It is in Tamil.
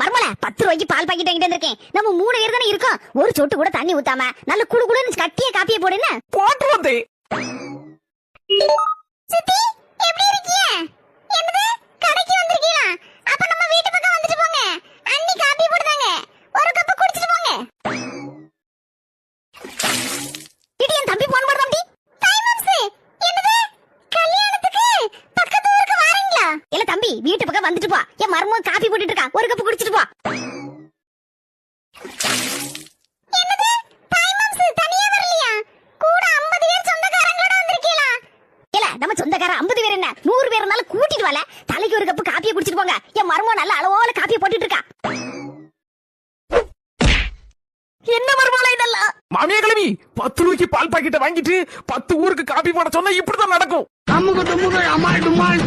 மர்மல பத்து ரூபாய்க்கு பால் பாக்கிட்டு வாங்கிட்டு வந்திருக்கேன். நம்ம மூணு பேர் தானே இருக்கோம். ஒரு சொட்டு கூட தண்ணி ஊத்தாம நல்ல குழு குழுன்னு கட்டிய காப்பிய போடுன்னு போட்டு வந்து சித்தி எப்படி இருக்கீங்க? என்னது? கடைக்கு வந்திருக்கீங்களா? அப்ப நம்ம வீட்டு பக்கம் வந்துட்டு போங்க. அண்ணி காப்பி போடுதாங்க. ஒரு கப் குடிச்சிட்டு போங்க. இது தம்பி போன் தம்பி வீட்டு பக்கம் வந்துட்டு போ. என் மருமக காப்பி போட்டுட்டு இருக்கா. ஒரு கப் குடிச்சிட்டு போ. என்னது? தாய் மாம்சு தனியா வரலையா? கூட 50 பேர் சொந்தக்காரங்களோட வந்திருக்கீங்களா இல்ல நம்ம சொந்தக்கார 50 பேர் என்ன? 100 பேர் இருந்தாலும் கூட்டிட்டு வரல தலைக்கு ஒரு கப் காப்பியை குடிச்சிட்டு போங்க. என் மருமக நல்ல அளவோல காப்பியை போட்டுட்டு இருக்கா. என்ன மருமகளே இதெல்லாம்? மாமியா கிழவி பத்து ரூபாய்க்கு பால் பாக்கெட்டை வாங்கிட்டு பத்து ஊருக்கு காப்பி போட சொன்னா இப்படிதான் நடக்கும். அமுக டுமுக அமால் டுமால்